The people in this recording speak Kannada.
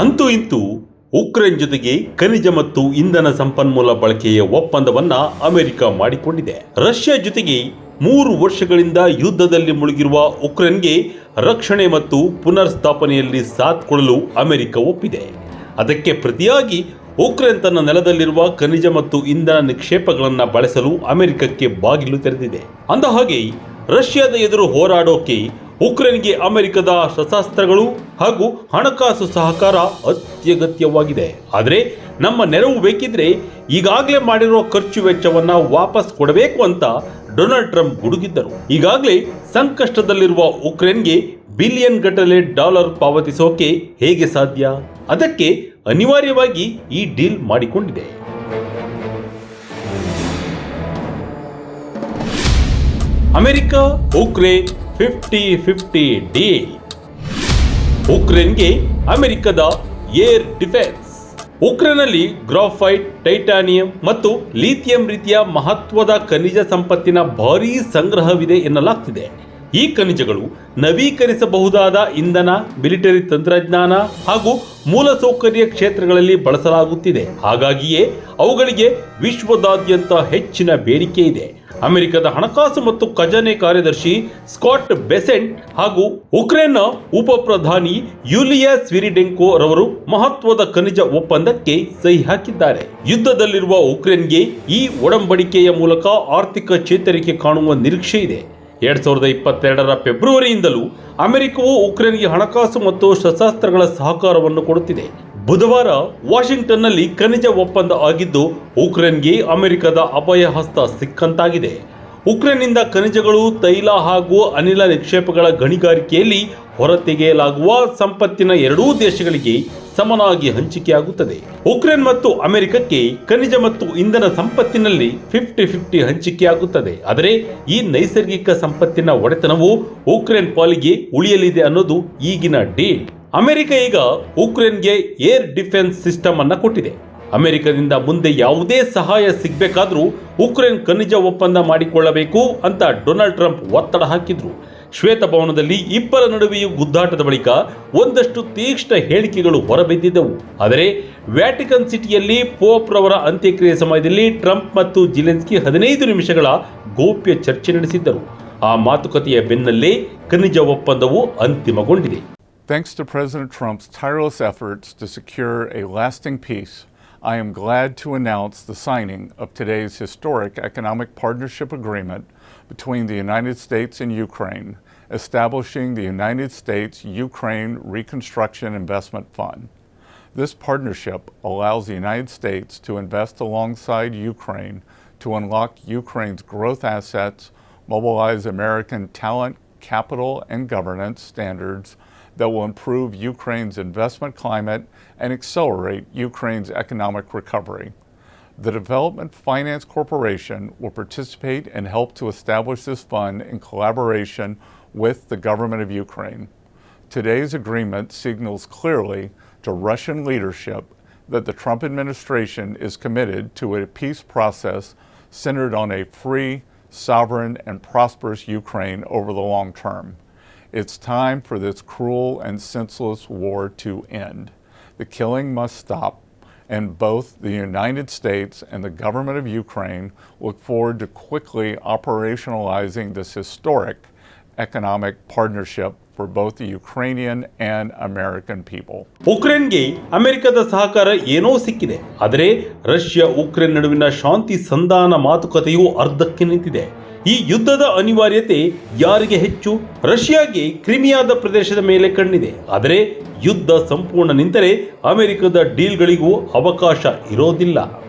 ಅಂತೂ ಇಂತೂ ಉಕ್ರೇನ್ ಜೊತೆಗೆ ಖನಿಜ ಮತ್ತು ಇಂಧನ ಸಂಪನ್ಮೂಲ ಬಳಕೆಯ ಒಪ್ಪಂದವನ್ನ ಅಮೆರಿಕ ಮಾಡಿಕೊಂಡಿದೆ. ರಷ್ಯಾ ಜೊತೆಗೆ ಮೂರು ವರ್ಷಗಳಿಂದ ಯುದ್ಧದಲ್ಲಿ ಮುಳುಗಿರುವ ಉಕ್ರೇನ್ಗೆ ರಕ್ಷಣೆ ಮತ್ತು ಪುನರ್ ಸ್ಥಾಪನೆಯಲ್ಲಿ ಸಾಥ್ ಕೊಡಲು ಅಮೆರಿಕ ಒಪ್ಪಿದೆ. ಅದಕ್ಕೆ ಪ್ರತಿಯಾಗಿ ಉಕ್ರೇನ್ ತನ್ನ ನೆಲದಲ್ಲಿರುವ ಖನಿಜ ಮತ್ತು ಇಂಧನ ನಿಕ್ಷೇಪಗಳನ್ನು ಬಳಸಲು ಅಮೆರಿಕಕ್ಕೆ ಬಾಗಿಲು ತೆರೆದಿದೆ. ಅಂದಹಾಗೆ ರಷ್ಯಾದ ಎದುರು ಹೋರಾಡೋಕೆ ಉಕ್ರೇನ್ಗೆ ಅಮೆರಿಕದ ಶಸ್ತ್ರಾಸ್ತ್ರಗಳು ಹಾಗೂ ಹಣಕಾಸು ಸಹಕಾರ ಅತ್ಯಗತ್ಯವಾಗಿದೆ. ಆದರೆ ನಮ್ಮ ನೆರವು ಬೇಕಿದ್ರೆ ಈಗಾಗಲೇ ಮಾಡಿರುವ ಖರ್ಚು ವೆಚ್ಚವನ್ನು ವಾಪಸ್ ಕೊಡಬೇಕು ಅಂತ ಡೊನಾಲ್ಡ್ ಟ್ರಂಪ್ ಗುಡುಗಿದ್ದರು. ಈಗಾಗಲೇ ಸಂಕಷ್ಟದಲ್ಲಿರುವ ಉಕ್ರೇನ್ಗೆ ಬಿಲಿಯನ್ ಗಟ್ಟಲೆ ಡಾಲರ್ ಪಾವತಿಸೋಕೆ ಹೇಗೆ ಸಾಧ್ಯ? ಅದಕ್ಕೆ ಅನಿವಾರ್ಯವಾಗಿ ಈ ಡೀಲ್ ಮಾಡಿಕೊಂಡಿದೆ. America, Ukraine fifty fifty deal ಉಕ್ರೇನ್ಗೆ ಅಮೆರಿಕದ ಏರ್ ಡಿಫೆನ್ಸ್. ಉಕ್ರೇನ್ನಲ್ಲಿ ಗ್ರಾಫೈಟ್, ಟೈಟಾನಿಯಂ ಮತ್ತು ಲಿಥಿಯಂ ರೀತಿಯ ಮಹತ್ವದ ಖನಿಜ ಸಂಪತ್ತಿನ ಭಾರೀ ಸಂಗ್ರಹವಿದೆ ಎನ್ನಲಾಗ್ತಿದೆ. ಈ ಖನಿಜಗಳು ನವೀಕರಿಸಬಹುದಾದ ಇಂಧನ, ಮಿಲಿಟರಿ ತಂತ್ರಜ್ಞಾನ ಹಾಗೂ ಮೂಲಸೌಕರ್ಯ ಕ್ಷೇತ್ರಗಳಲ್ಲಿ ಬಳಸಲಾಗುತ್ತಿದೆ. ಹಾಗಾಗಿಯೇ ಅವುಗಳಿಗೆ ವಿಶ್ವದಾದ್ಯಂತ ಹೆಚ್ಚಿನ ಬೇಡಿಕೆ ಇದೆ. ಅಮೆರಿಕದ ಹಣಕಾಸು ಮತ್ತು ಖಜಾನೆ ಕಾರ್ಯದರ್ಶಿ ಸ್ಕಾಟ್ ಬೆಸೆಂಟ್ ಹಾಗೂ ಉಕ್ರೇನ್ನ ಉಪ ಪ್ರಧಾನಿ ಯುಲಿಯಾ ಸ್ವಿರಿಡೆಂಕೋ ರವರು ಮಹತ್ವದ ಖನಿಜ ಒಪ್ಪಂದಕ್ಕೆ ಸಹಿ ಹಾಕಿದ್ದಾರೆ. ಯುದ್ಧದಲ್ಲಿರುವ ಉಕ್ರೇನ್ಗೆ ಈ ಒಡಂಬಡಿಕೆಯ ಮೂಲಕ ಆರ್ಥಿಕ ಚೇತರಿಕೆ ಕಾಣುವ ನಿರೀಕ್ಷೆ ಇದೆ. ಎರಡ್ ಸಾವಿರದ ಇಪ್ಪತ್ತೆರಡರ ಫೆಬ್ರವರಿಯಿಂದಲೂ ಅಮೆರಿಕವು ಉಕ್ರೇನ್ಗೆ ಹಣಕಾಸು ಮತ್ತು ಶಸ್ತ್ರಾಸ್ತ್ರಗಳ ಸಹಕಾರವನ್ನು ಕೊಡುತ್ತಿದೆ. ಬುಧವಾರ ವಾಷಿಂಗ್ಟನ್ನಲ್ಲಿ ಖನಿಜ ಒಪ್ಪಂದ ಆಗಿದ್ದು, ಉಕ್ರೇನ್ಗೆ ಅಮೆರಿಕದ ಅಪಾಯ ಹಸ್ತ ಸಿಕ್ಕಂತಾಗಿದೆ. ಉಕ್ರೇನ್ನಿಂದ ಖನಿಜಗಳು, ತೈಲ ಹಾಗೂ ಅನಿಲ ನಿಕ್ಷೇಪಗಳ ಗಣಿಗಾರಿಕೆಯಲ್ಲಿ ಹೊರತೆಗೆಯಲಾಗುವ ಸಂಪತ್ತಿನ ಎರಡೂ ದೇಶಗಳಿಗೆ ಸಮನಾಗಿ ಹಂಚಿಕೆಯಾಗುತ್ತದೆ. ಉಕ್ರೇನ್ ಮತ್ತು ಅಮೆರಿಕಕ್ಕೆ ಖನಿಜ ಮತ್ತು ಇಂಧನ ಸಂಪತ್ತಿನಲ್ಲಿ ಫಿಫ್ಟಿ ಫಿಫ್ಟಿ ಹಂಚಿಕೆಯಾಗುತ್ತದೆ. ಆದರೆ ಈ ನೈಸರ್ಗಿಕ ಸಂಪತ್ತಿನ ಒಡೆತನವು ಉಕ್ರೇನ್ ಪಾಲಿಗೆ ಉಳಿಯಲಿದೆ ಅನ್ನೋದು ಈಗಿನ ಡೀಲ್. ಅಮೆರಿಕ ಈಗ ಉಕ್ರೇನ್ಗೆ ಏರ್ ಡಿಫೆನ್ಸ್ ಸಿಸ್ಟಮ್ ಅನ್ನು ಕೊಟ್ಟಿದೆ. ಅಮೆರಿಕದಿಂದ ಮುಂದೆ ಯಾವುದೇ ಸಹಾಯ ಸಿಗಬೇಕಾದ್ರೂ ಉಕ್ರೇನ್ ಖನಿಜ ಒಪ್ಪಂದ ಮಾಡಿಕೊಳ್ಳಬೇಕು ಅಂತ ಡೊನಾಲ್ಡ್ ಟ್ರಂಪ್ ಒತ್ತಡ ಹಾಕಿದ್ರು. ಶ್ವೇತಭವನದಲ್ಲಿ ಇಬ್ಬರ ನಡುವೆಯೂ ಗುದ್ದಾಟದ ಬಳಿಕ ಒಂದಷ್ಟು ತೀಕ್ಷ್ಣ ಹೇಳಿಕೆಗಳು ಹೊರಬಿದ್ದಿದ್ದವು. ಆದರೆ ವ್ಯಾಟಿಕನ್ ಸಿಟಿಯಲ್ಲಿ ಪೋಪ್ ರವರ ಅಂತ್ಯಕ್ರಿಯೆ ಸಮಯದಲ್ಲಿ ಟ್ರಂಪ್ ಮತ್ತು ಜಿಲೆನ್ಸ್ಕಿ ಹದಿನೈದು ನಿಮಿಷಗಳ ಗೋಪ್ಯ ಚರ್ಚೆ ನಡೆಸಿದ್ದರು. ಆ ಮಾತುಕತೆಯ ಬೆನ್ನಲ್ಲೇ ಖನಿಜ ಒಪ್ಪಂದವು ಅಂತಿಮಗೊಂಡಿದೆ. Thanks to President Trump's tireless efforts to secure a lasting peace, I am glad to announce the signing of today's historic economic partnership agreement between the United States and Ukraine, establishing the United States Ukraine Reconstruction Investment Fund. This partnership allows the United States to invest alongside Ukraine to unlock Ukraine's growth assets, mobilize American talent, capital, and governance standards that will improve Ukraine's investment climate and accelerate Ukraine's economic recovery. The Development Finance Corporation will participate and help to establish this fund in collaboration with the government of Ukraine. Today's agreement signals clearly to Russian leadership that the Trump administration is committed to a peace process centered on a free, sovereign, and prosperous Ukraine over the long term. It's time for this cruel and senseless war to end. The killing must stop, and both the United States and the government of Ukraine look forward to quickly operationalizing this historic economic partnership for both the Ukrainian and American people. ಉಕ್ರೇನ್ಗೆ ಅಮೆರಿಕದ ಸಹಕಾರ ಏನೋ ಸಿಕ್ಕಿದೆ. ಆದರೆ ರಷ್ಯಾ ಉಕ್ರೇನ್ ನಡುವಿನ ಶಾಂತಿ ಸಂಧಾನ ಮಾತುಕತೆಯು ಅರ್ಧಕ್ಕೆ ನಿಂತಿದೆ. ಈ ಯುದ್ಧದ ಅನಿವಾರ್ಯತೆ ಯಾರಿಗೆ ಹೆಚ್ಚು? ರಷ್ಯಾಗೆ ಕ್ರಿಮಿಯಾದ ಪ್ರದೇಶದ ಮೇಲೆ ಕಣ್ಣಿದೆ. ಆದರೆ ಯುದ್ಧ ಸಂಪೂರ್ಣ ನಿಂತರೆ ಅಮೆರಿಕದ ಡೀಲ್ಗಳಿಗೂ ಅವಕಾಶ ಇರೋದಿಲ್ಲ.